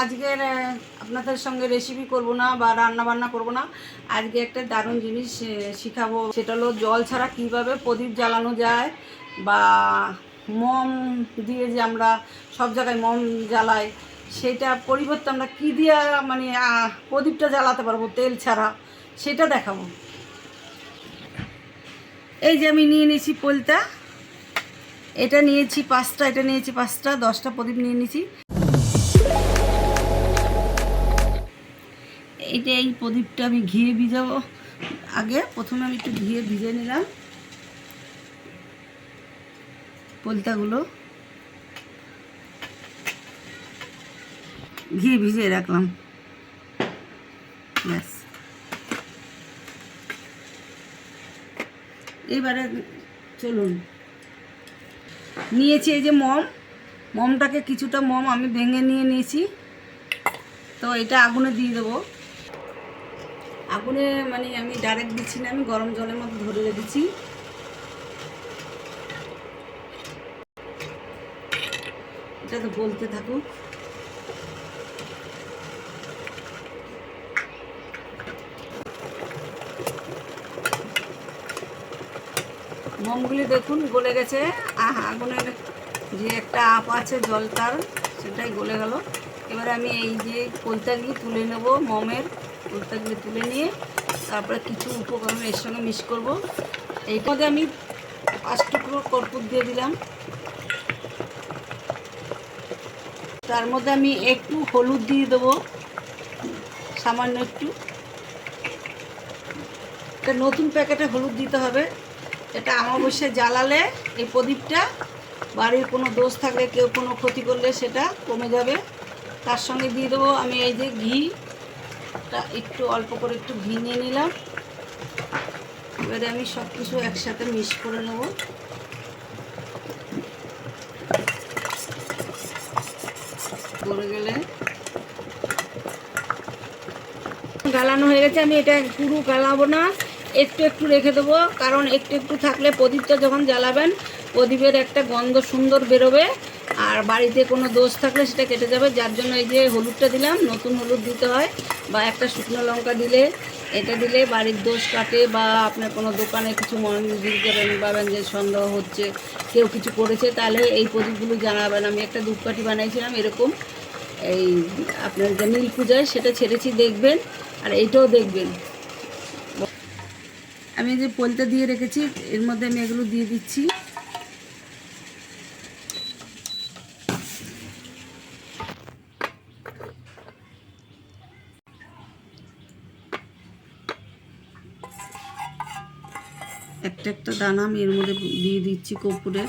আজকের আপনাদের সঙ্গে রেসিপি করব না বা রান্না বান্না করব না। আজকে একটা দারুণ জিনিস শিখাবো। সেটা হলো জল ছাড়া কীভাবে প্রদীপ জ্বালানো যায় বা মম দিয়ে যে আমরা সব জায়গায় মম জ্বালাই, সেটা পরিবর্তে আমরা কী দিয়ে মানে প্রদীপটা জ্বালাতে পারব তেল ছাড়া, সেটা দেখাবো। এই যে আমি নিয়ে নিয়েছি পোলতা এটা নিয়েছি পাঁচটা, এটা নিয়েছি পাঁচটা, দশটা প্রদীপ নিয়ে নিয়েছি। এইটা এই প্রদীপটা আমি ঘিয়ে ভিজাবো। আগে প্রথমে আমি একটু ঘিয়ে ভিজে নিলাম। পলতাগুলো ঘি ভিজিয়ে রাখলাম। ব্যাস। এবারে চলুন। নিয়েছি এই যে মম। মমটাকে কিছুটা মম আমি ভেঙে নিয়ে নিয়েছি। তো এটা আগুনে দিয়ে দেবো। আগুনে মানে আমি ডাইরেক্ট দিচ্ছি না, আমি গরম জলের মধ্যে ধরে রেখেছি। এটা তো বলতে থাকুক। মোমগুলি দেখুন, গলে গেছে। আহ, আগুনের যে একটা আপ আছে জলটার, সেটাই গলে গেল। এবারে আমি এই যে কলতাগুলি তুলে নেব, মমের। কলতাগুলি তুলে নিয়ে তারপরে কিছু উপকরণ এর সঙ্গে মিক্স করব। এইটার মধ্যে আমি পাঁচ টুকরো কর্পূর দিয়ে দিলাম। তার মধ্যে আমি একটু হলুদ দিয়ে দেবো, সামান্য একটু। একটা নতুন প্যাকেটে হলুদ দিতে হবে। এটা অমাবস্যায় জ্বালালে এই প্রদীপটা বাড়ির কোনো দোষ থাকলে, কেউ কোনো ক্ষতি করলে সেটা কমে যাবে। তার সঙ্গে দিয়ে দেবো আমি এই যে ঘি। টা একটু অল্প করে একটু নিয়ে নিলাম। এবারে আমি সব কিছু একসাথে মিক্স করে নেব। করে গেলে। গালানো হয়ে গেছে, আমি এটা পুরো গালাবো না। একটু একটু রেখে দেবো, কারণ একটু একটু থাকলে প্রদীপটা যখন জ্বালাবেন, প্রদীপের একটা গন্ধ সুন্দর বেরোবে। আর বাড়িতে কোনো দোষ থাকলে সেটা কেটে যাবে, যার জন্য এই যে হলুদটা দিলাম, নতুন হলুদ দিতে হয় বা একটা শুকনো লঙ্কা দিলে, এটা দিলে বাড়ির দোষ কাটে বা আপনার কোনো দোকানে কিছু মন্দির করেন পাবেন যে সন্দেহ হচ্ছে, কেউ কিছু করেছে, তাহলে এই প্রদীপগুলো জানাবেন আমি একটা ধূপকাঠি বানাইছিলাম, এরকম এই আপনার যে নীল পূজায়, সেটা ছেড়েছি, দেখবেন, আর এটাও দেখবেন। আমি যে পোলটা দিয়ে রেখেছি, এর মধ্যে আমি এগুলো দিয়ে দিচ্ছি। একটা একটা দানা আমি এর মধ্যে দিয়ে দিচ্ছি কপুরের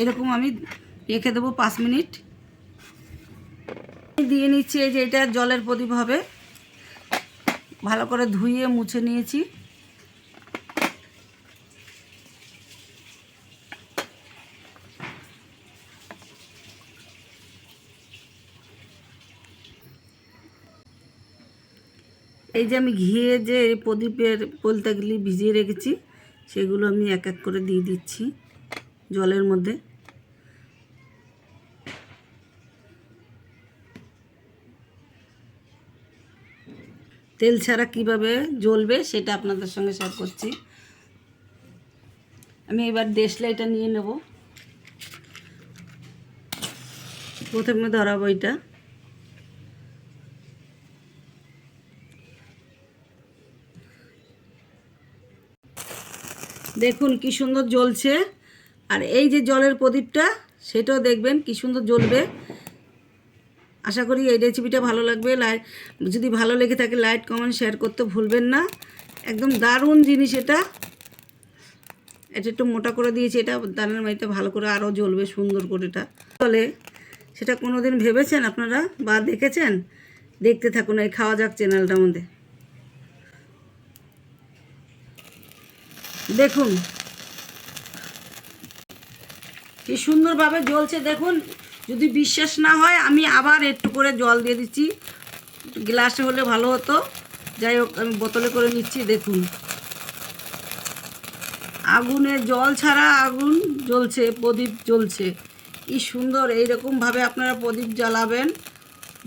এরকম আমি রেখে দেবো পাঁচ মিনিট। দিয়ে নিচ্ছি এই যে এটা জলের প্রদীপ হবে। ভালো করে ধুয়ে মুছে নিয়েছি। এই যে আমি ঘিয়ে যে প্রদীপের পোলতাগুলি ভিজিয়ে রেখেছি, সেগুলো আমি এক এক করে দিয়ে দিচ্ছি জলের মধ্যে। তেল ছাড়া কীভাবে জ্বলবে সেটা আপনাদের সঙ্গে শেয়ার করছি। আমি এবার দেশলাইটা নিয়ে নেব। প্রথমে ধরাবো এটা। দেখুন কি সুন্দর জ্বলছে। আর এই যে জলের প্রদীপটা, সেটাও দেখবেন কি সুন্দর জ্বলবে। আশা করি এই রেসিপিটা ভালো লাগবে। লাইট যদি ভালো লেগে থাকে লাইক কমেন্ট শেয়ার করতে ভুলবেন না। একদম দারুণ জিনিস এটা। এটা একটু মোটা করে দিয়েছি, এটা দানের মাটিতে ভালো করে আরও জ্বলবে সুন্দর করে এটা। চলে সেটা কোনো দিন ভেবেছেন আপনারা বা দেখেছেন? দেখতে থাকুন, এই খাওয়া যাক চ্যানেলটার মধ্যে দেখুন, কি সুন্দরভাবে জ্বলছে, দেখুন। যদি বিশ্বাস না হয়, আমি আবার একটু করে জল দিয়ে দিচ্ছি। গ্লাসে হলে ভালো হতো। যাই হোক, আমি বোতলে করে নিচ্ছি, দেখুন। আগুনে জল ছাড়া আগুন জ্বলছে, প্রদীপ জ্বলছে। কি সুন্দর, এইরকমভাবে আপনারা প্রদীপ জ্বালাবেন।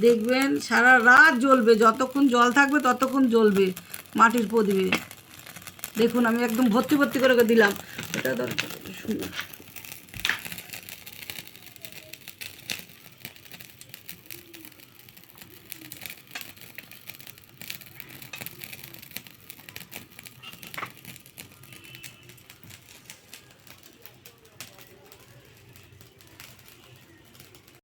দেখবেন সারা রাত জ্বলবে, যতক্ষণ জল থাকবে ততক্ষণ জ্বলবে মাটির প্রদীপে। দেখুন, আমি একদম ভর্তি ভর্তি করে দিলাম। এটা দরকার সুন্দর।